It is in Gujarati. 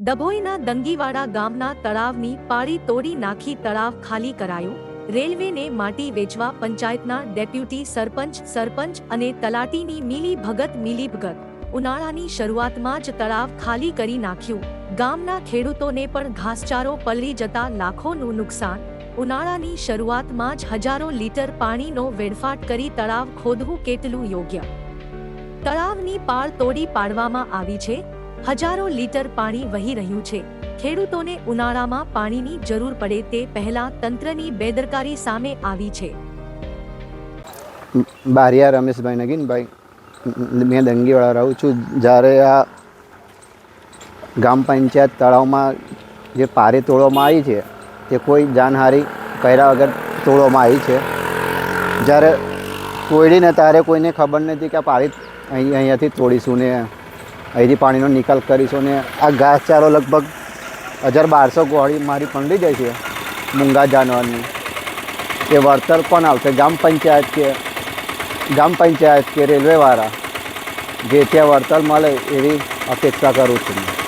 ડભોઈના દંગીવાડા ગામના તળાવની પાળી તોડી નાખી તળાવ ખાલી કરાયું. રેલવેને માટી વેચવા પંચાયતના ડેપ્યુટી સરપંચ સરપંચ અને તલાટીની મિલી ભગત મિલી ભગત ઉનાળાની શરૂઆતમાં જ તળાવ ખાલી કરી નાખ્યું. ગામના ખેડૂતોને પણ ઘાસચારો પલળી જતા લાખોનું નુકસાન. ઉનાળાની શરૂઆતમાં જ હજારો લીટર પાણીનો વેડફાટ કરી તળાવ ખોદવું કેટલું યોગ્ય? તળાવની પાળ તોડી પાડવામાં આવી છે. હજારો લીટર પાણી વહી રહ્યું છે. ખેડૂતોને ઉનાળામાં પાણીની જરૂર પડે તે પહેલા તંત્રની બેદરકારી સામે આવી છે. બારિયા રમેશભાઈ નગીનભાઈ મેં દંગીવાળા રહું છું જ્યારે આ ગ્રામ પંચાયત તળાવમાં જે પારી તોડવામાં આવી છે તે કોઈ જાનહારી કર્યા વગર તોડવામાં આવી છે જ્યારે તોડીને ત્યારે કોઈને ખબર નથી કે આ પારી અહીં અહીંયાથી તોડીશું ને અહીંથી પાણીનો નિકાલ કરીશું અને આ ઘાસચારો લગભગ હજાર બારસો ગોળી મારી પંડી જાય છે મૂંગા જાનવરની. એ વળતર પણ આવશે ગ્રામ પંચાયત કે ગ્રામ પંચાયત કે રેલવેવાળા. જે ત્યાં વળતર મળે એવી અપેક્ષા કરું છું.